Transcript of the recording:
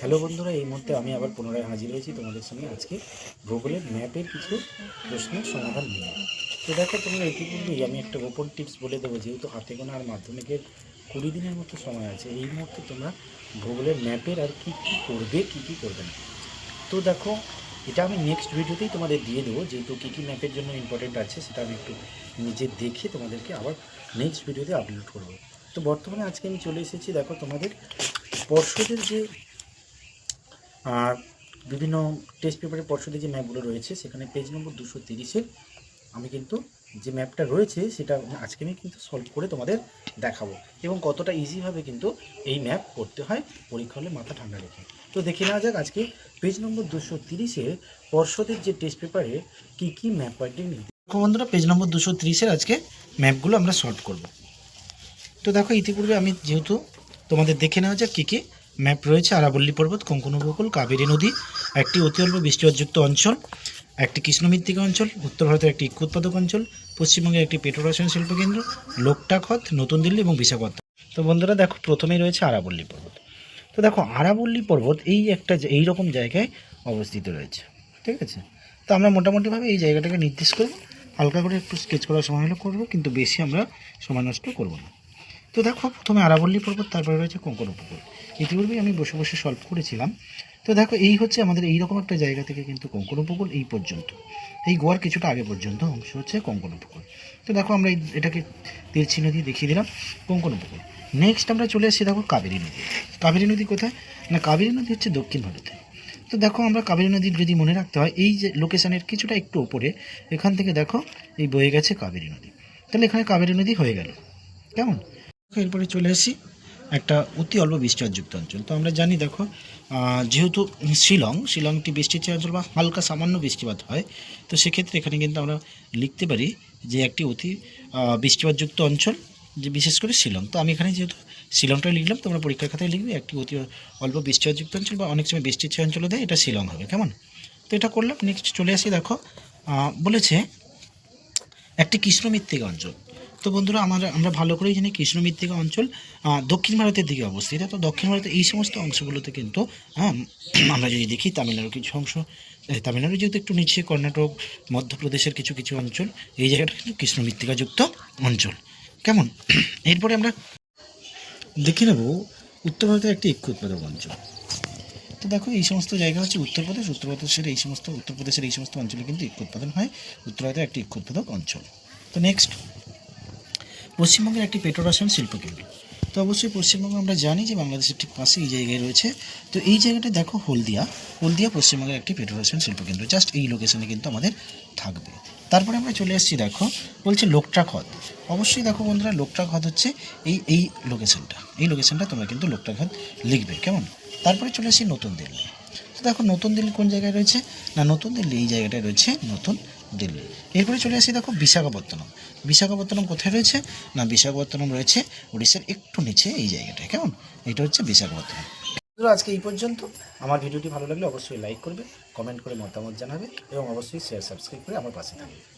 Hello বন্ধুরা, এই মুহূর্তে আমি আবার পুনরায় হাজির হয়েছি তোমাদের সঙ্গে আজকে ভূগোলের ম্যাপের কিছু প্রশ্নের সমাধান নিয়ে। তো দেখো, তোমরা ইতিপূর্বেই আমি একটা গোপন টিপস বলে দেবো, যেহেতু হাতে গোনা আর মাধ্যমিকের কুড়ি দিনের মতো সময় আছে, এই মুহূর্তে তোমরা ভূগোলের ম্যাপের আর কী কী করবে, কী কী করবে না। তো দেখো, এটা আমি নেক্সট ভিডিওতেই তোমাদের দিয়ে দেবো, যেহেতু কী কী ম্যাপের জন্য ইম্পর্টেন্ট আছে, সেটা আমি একটু নিজে দেখে তোমাদেরকে আবার নেক্সট ভিডিওতে আপলোড করব। তো বর্তমানে আজকে আমি চলে এসেছি, দেখো তোমাদের পর্ষদের যে বিভিন্ন টেস্ট পেপারের পর্ষদের যে ম্যাপগুলো রয়েছে, সেখানে পেজ নম্বর দুশো তিরিশের আমি কিন্তু যে ম্যাপটা রয়েছে, সেটা আজকে আমি কিন্তু সলভ করে তোমাদের দেখাবো। এবং কতটা ইজিভাবে কিন্তু এই ম্যাপ করতে হয় পরীক্ষা হলে মাথা ঠান্ডা রেখে। তো দেখে নেওয়া যাক আজকে পেজ নম্বর দুশো তিরিশে পর্ষদের যে টেস্ট পেপারে কী কী ম্যাপ নিতে বন্ধুরা পেজ নম্বর দুশো তিরিশের আজকে ম্যাপগুলো আমরা সলভ করব। তো দেখো, ইতিপূর্বে আমি যেহেতু তোমাদের দেখে নেওয়া যাক কী কী ম্যাপ রয়েছে। আরাবল্লী পর্বত কোঙ্কণ উপকূল কাবেরী নদী, একটি অতি অল্প বৃষ্টিপাতযুক্ত অঞ্চল, একটি কৃষ্ণমৃত্তিকা অঞ্চল, উত্তর ভারতের একটি ইক্ষ উৎপাদক অঞ্চল, পশ্চিমবঙ্গের একটি পেট্রোরসায়ন শিল্পকেন্দ্র লোকটাক হ্রদ, নতুন দিল্লি এবং বিশাখাপত্তনম। তো বন্ধুরা, দেখো, প্রথমেই রয়েছে আরাবল্লী পর্বত। তো দেখো, আরাবল্লী পর্বত এই একটা এই রকম জায়গায় অবস্থিত রয়েছে। ঠিক আছে? তো আমরা মোটামুটিভাবে এই জায়গাটাকে নির্দেশ করব। হালকা করে একটু স্কেচ করার সময় হলে করব, কিন্তু বেশি আমরা সময় নষ্ট করব না। তো দেখো, প্রথমে আরাবল্লী পর্বত, তারপরে রয়েছে কোঙ্কণ উপকূল। ইতিপূর্বেই আমি বসে বসে সলভ করেছিলাম। তো দেখো, এই হচ্ছে আমাদের এই রকম একটা জায়গা থেকে কিন্তু কোঙ্কণ উপকূল এই পর্যন্ত। এই গোয়ার কিছুটা আগে পর্যন্ত অংশ হচ্ছে কোঙ্কণ উপকূল। তো দেখো, আমরা এটাকে তীর চিহ্ন দিয়ে দেখিয়ে দিলাম কোঙ্কণ উপকূল। নেক্সট আমরা চলে এসেছি দেখো, কাবেরী নদী। কাবেরী নদী কোথায়? না, কাবেরী নদী হচ্ছে দক্ষিণ ভারতে। তো দেখো, আমরা কাবেরী নদীর যদি মনে রাখতে হয়, এই যে লোকেশনের কিছুটা একটু ওপরে, এখান থেকে দেখো, এই বয়ে গেছে কাবেরী নদী। তাহলে এখানে কাবেরী নদী হয়ে গেল। কেমন? এরপরে চলে আসি একটা অতি অল্প বৃষ্টিপাতযুক্ত অঞ্চল। তো আমরা জানি দেখো যেহেতু শিলং শিলং একটি বৃষ্টির অঞ্চল বা হালকা সামান্য বৃষ্টিপাত হয়, তো সেক্ষেত্রে এখানে কিন্তু আমরা লিখতে পারি যে একটি অতি বৃষ্টিপাতযুক্ত অঞ্চল, যে বিশেষ করে শিলং। তো আমি এখানে যেহেতু শিলংটাই লিখলাম তোমরা পরীক্ষার খাতায় লিখবে একটি অতি অল্প বৃষ্টিপাতযুক্ত অঞ্চল বা অনেক সময় বৃষ্টির ছেয়ে অঞ্চলে দেয় এটা শিলং হবে। কেমন? তো এটা করলাম নেক্সট চলে আসি দেখো বলেছে, একটি কৃষ্ণমৃত্তিকা অঞ্চল। তো বন্ধুরা, আমরা আমরা ভালো করেই জানি কৃষ্ণমৃত্তিকা অঞ্চল দক্ষিণ ভারতের দিকে অবস্থিত। তো দক্ষিণ ভারতের এই সমস্ত অংশগুলোতে কিন্তু হ্যাঁ আমরা যদি দেখি, তামিলনাড়ুর কিছু অংশ তামিলনাড়ু যেহেতু একটু নিচে, কর্ণাটক, মধ্যপ্রদেশের কিছু কিছু অঞ্চল, এই জায়গাটা কিন্তু কৃষ্ণ কৃষ্ণমৃত্তিকাযুক্ত অঞ্চল। কেমন? এরপরে আমরা দেখে নেব, উত্তর ভারতের একটি ইক্ষ উৎপাদক অঞ্চল। তো দেখো, এই সমস্ত জায়গা হচ্ছে উত্তরপ্রদেশ উত্তরপ্রদেশের এই সমস্ত উত্তরপ্রদেশের এই সমস্ত অঞ্চলে কিন্তু ইক্ষ উৎপাদন হয়, উত্তর ভারতের একটি ইক্ষ উৎপাদক অঞ্চল। তো নেক্সট পশ্চিমবঙ্গের একটি পেট্রোরসায়ন শিল্পকেন্দ্র তো অবশ্যই পশ্চিমবঙ্গ আমরা জানি যে বাংলাদেশের ঠিক পাশে এই জায়গায় রয়েছে। তো এই জায়গাটা দেখো হলদিয়া। হলদিয়া পশ্চিমবঙ্গের একটি পেট্রোরসায়ন শিল্পকেন্দ্র জাস্ট এই লোকেশনে কিন্তু আমাদের থাকবে। তারপরে আমরা চলে আসছি দেখো, বলছে লোকটাক হ্রদ অবশ্যই দেখো বন্ধুরা লোকটাক হ্রদ হচ্ছে এই এই লোকেশনটা এই লোকেশনটা তোমরা কিন্তু লোকটাক হ্রদ লিখবে, কেমন? তারপরে চলে এসেছি নতুন দিল্লি। তো দেখো নতুন দিল্লি কোন জায়গায় রয়েছে? না, নতুন দিল্লি এই জায়গাটায় রয়েছে নতুন দিল্লি। এরপরে চলে আসি দেখো বিশাখাপত্তনম। বিশাখাপত্তনম কোথায় রয়েছে? না, বিশাখাপত্তনম রয়েছে উড়িষ্যার একটু নিচে এই জায়গাটায়। কেমন? এটা হচ্ছে বিশাখাপত্তনম। আজকে এই পর্যন্ত। আমার ভিডিওটি ভালো লাগলে অবশ্যই লাইক করবে, কমেন্ট করে মতামত জানাবে এবং অবশ্যই শেয়ার সাবস্ক্রাইব করে আমার পাশে থাকবে।